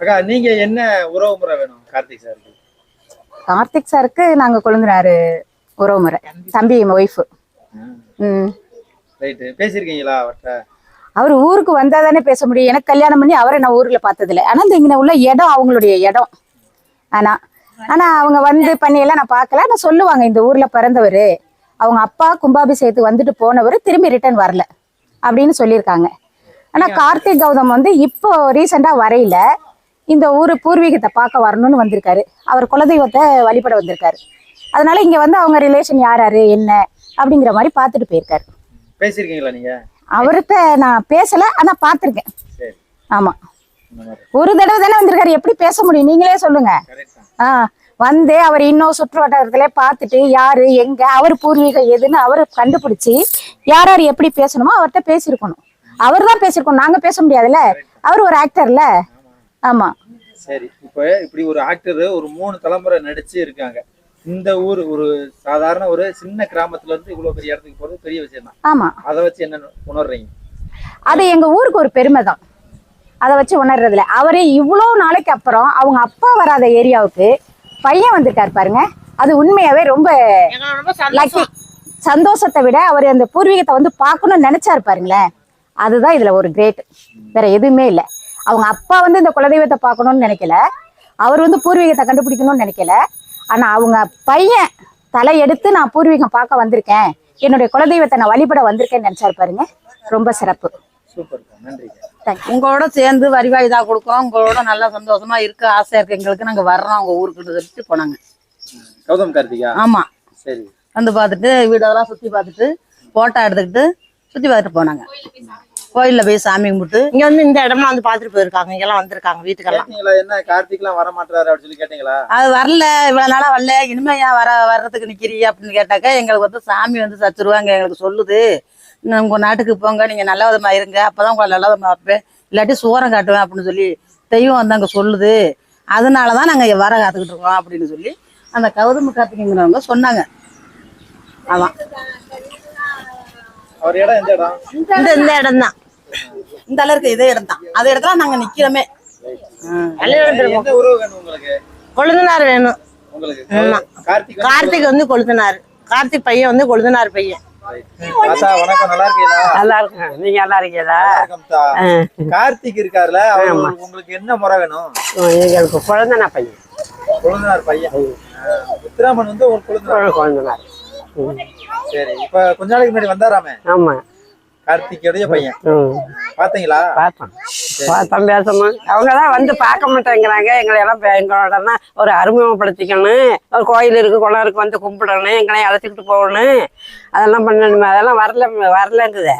அக்கா நீங்க என்ன உறவு முறை வேணும் கார்த்திக் சாருக்கு? கார்த்திக் சாருக்கு நாங்க கொழுந்தினாரு உறவு முறை. தம்பி ஒய்ஃபு ம். ரைட்டு பேசியிருக்கீங்களா அவர்கிட்ட? அவர் ஊருக்கு வந்தா தானே பேச முடியும். எனக்கு கல்யாணம் பண்ணி அவரை நான் ஊர்ல பார்த்ததில்ல. ஆனா இந்த இங்க உள்ள இடம் அவங்களுடைய இடம். ஆனா ஆனா அவங்க வந்து பண்ணியெல்லாம் நான் பார்க்கல. ஆனா சொல்லுவாங்க இந்த ஊர்ல பிறந்தவர் அவங்க அப்பா கும்பாபிஷேகத்துக்கு வந்துட்டு போனவர் திரும்பி ரிட்டர்ன் வரல. அப்படின்னு சொல்லியிருக்காங்க. ஆனா கார்த்திக் கௌதம் வந்து இப்போ ரீசெண்டா வரையில இந்த ஊர் பூர்வீகத்தை பார்க்க வரணும்னு வந்திருக்காரு. அவர் குலதெய்வத்தை வழிபட வந்திருக்காரு. அதனால இங்க வந்து அவங்க ரிலேஷன் யார் யாரு என்ன அப்படிங்கிற மாதிரி பார்த்துட்டு போயிருக்காரு. பேசியிருக்கீங்களா நீங்க? அவர்கிட்ட நான் பேசல ஆனா பார்த்திருக்கேன். ஆமா. ஒரு தடவை தானே வந்திருக்காரு. எப்படி பேச முடியும்? நீங்களே சொல்லுங்க. ஆ வந்து அவர் இன்னும் சுற்று வட்டாரத்துல பார்த்துட்டு யாரு எங்க அவர் பூர்வீகம் எதுன்னு அவர் கண்டுபிடிச்சு யார் யார் எப்படி பேசணுமோ அவர்கிட்ட பேசியிருக்கணும். அவர் தான் பேசியிருக்கணும். நாங்க பேச முடியாதுல்ல. அவர் ஒரு ஆக்டர்ல ஆமா. சரி இப்போ இப்படி ஒரு ஆக்டர் ஒரு மூணு தலைமுறை நடிச்சு இருக்காங்க. இந்த ஊர் ஒரு சாதாரண ஒரு சின்ன கிராமத்துல இருந்து இவ்வளவு பெரிய இடத்துக்கு போறது பெரிய விஷயம் தான் ஆமா. அதை வச்சு என்ன உணர்றீங்க? அது எங்க ஊருக்கு ஒரு பெருமை தான் அதை வச்சு உணர்றதுல அவரு இவ்வளோ நாளைக்கு அப்புறம் அவங்க அப்பா வராத ஏரியாவுக்கு பையன் வந்திருக்காரு பாருங்க. அது உண்மையாவே ரொம்ப லக்கி சந்தோஷத்தை விட அவர் அந்த பூர்வீகத்தை வந்து பார்க்கணும்னு நினைச்சாரு பாருங்களேன். அதுதான் இதுல ஒரு கிரேட் வேற எதுவுமே இல்லை. அவங்க அப்பா வந்து இந்த குலதெய்வத்தை பார்க்கணும்னு நினைக்கல. அவர் வந்து பூர்வீகத்தை கண்டுபிடிக்கணும்னு நினைக்கல. ஆனா அவங்க பையன் தலை எடுத்து நான் பூர்வீகம் பார்க்க வந்திருக்கேன். என்னுடைய குலதெய்வத்தை நான் வழிபட வந்திருக்கேன்னு நினைச்சாரு பாருங்க. ரொம்ப சிறப்பு. சூப்பர் நன்றிங்க தேங்க்யூ உங்களோட சேர்ந்து வரிவாய் இதாக கொடுக்குறோம் உங்களோட நல்லா சந்தோஷமா இருக்கு ஆசையா இருக்கு. எங்களுக்கு நாங்க வர்றோம். அவங்க ஊருக்கு சொல்லிட்டு போனாங்க. கௌதம் கார்த்திகா? ஆமா. சரி. வந்து பார்த்துட்டு வீடெல்லாம் சுத்தி பார்த்துட்டு போட்டோ எடுத்துக்கிட்டு சுத்தி பார்த்துட்டு போனாங்க. கோயில்ல போய் சாமி கும்பிட்டு இங்க வந்து இந்த இடம்லாம் வந்து பாத்துட்டு போயிருக்காங்க. இங்கெல்லாம் வந்திருக்காங்க வீட்டுக்கெல்லாம். என்ன? கார்த்திக்லாம் வர மாட்டாரு அப்படின்னு சொல்லி கேட்டீங்களா? அது வரல. இவ்வளவு நாளா வரல. இனிமே ஏன் வர வர்றதுக்கு நிக்கிறீ அப்படின்னு கேட்டாக்க எங்களுக்கு வந்து சாமி வந்து சச்சுருவாங்க எங்களுக்கு சொல்லுது. உங்க நாட்டுக்கு போங்க நீங்க நல்ல விதமா இருங்க. அப்பதான் உங்களை நல்ல விதமா வைப்பேன் இல்லாட்டி சூரம் காட்டுவேன் அப்படின்னு சொல்லி தெய்வம் வந்து அங்க சொல்லுது. அதனாலதான் நாங்க வர காத்துக்கிட்டு இருக்கோம் அப்படின்னு சொல்லி அந்த கௌதம கார்த்திகைங்கிறவங்க சொன்னாங்க. அதான் இந்த இந்த இடம் தான் இந்த அளவுக்கு இதே இடம் தான் அதே இடத்துல நாங்க நிக்கிறோமே. கொழுந்தனார் வேணும். உங்களுக்கு? ஆமா. கார்த்திக்? வந்து- கார்த்திக் வந்து கொழுந்தனார். கார்த்திக் பையன் வந்து கொழுந்தனார் பையன். நல்லா இருக்கீங்களா? நல்லா இருக்கேன். நீங்க நல்லா இருக்கீங்களா. கார்த்திக் இருக்காருல்ல அவர் உங்களுக்கு என்ன முறை வேணும்? எங்களுக்கு குழந்தைனா பையன். கொழுந்தனார் பையன். ஆ, முத்துராமன் வந்து ஒரு கொழுந்தனார். குழந்தைனார். சரி இப்ப கொஞ்ச நாளைக்கு முன்னாடி வந்தாராமே? ஆமா. கார்த்திகோடைய பையன். பாத்தீங்களா? பார்த்தோம் பேசணும் அவங்க தான் வந்து பார்க்க மாட்டேங்கிறாங்க. எங்களை எல்லாம் எங்களோட ஒரு அறிமுகப்படுத்திக்கணும். ஒரு கோயில் இருக்கு குளம் இருக்கு வந்து கும்பிடணும். எங்களையும் அழைச்சிக்கிட்டு போகணும். அதெல்லாம் பண்ணணுமே. அதெல்லாம் வரல வரலங்குதே.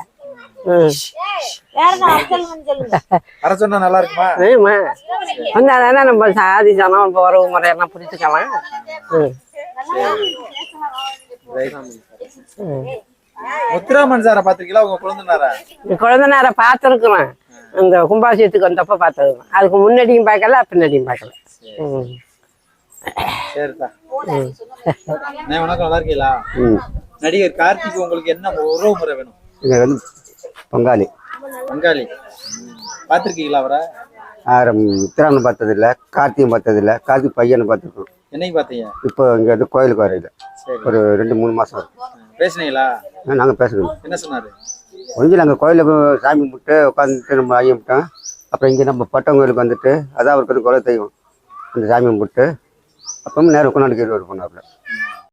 வர சொன்னா நல்லா இருக்குமா? ஆமா வந்து அதானே நம்ம சாதி சனம் நம்ம உறவு முறையெல்லாம் புரிஞ்சுக்கலாம். ம். முத்துராமன் சாரை பாத்திருக்கீங்களா உங்க குழந்தைனாரா? குழந்தைனாரை பார்த்துருக்குறோம் இந்த கும்பாபிஷேகத்துக்கு வந்தப்ப பார்த்தது அதுக்கு முன்னாடியும் பார்க்கல பின்னாடியும் பார்க்கல. சரிதா வணக்கம். நல்லா இருக்கீங்களா? நடிகர் கார்த்திக் உங்களுக்கு என்ன உறவு முறை வேணும்? இது வந்து பங்காளி. பங்காளி. பாத்திருக்கீங்களா அவரை? ஆரம் உத்திராணம் பார்த்ததில்ல கார்த்திகம் பார்த்ததில்ல கார்த்திக் பையனை பார்த்துருக்கோம். என்னைக்கு பாத்தீங்க இப்போ இங்கே வந்து கோயிலுக்கு வரையில ஒரு ரெண்டு மூணு மாதம் பேசுனீங்களா? நாங்கள் பேசணும் என்ன சொன்னாரு? கொஞ்சம் நாங்கள் கோயிலில் சாமி கும்பிட்டு உட்காந்துட்டு நம்ம ஐயம் விட்டோம் அப்புறம் இங்கே நம்ம பட்டம் கோயிலுக்கு வந்துட்டு அதான் அவருக்கு குல தெய்வம் அந்த சாமி கும்பிட்டு அப்புறம் நேரம் கொண்டாடி வருவார் போனாப்புல.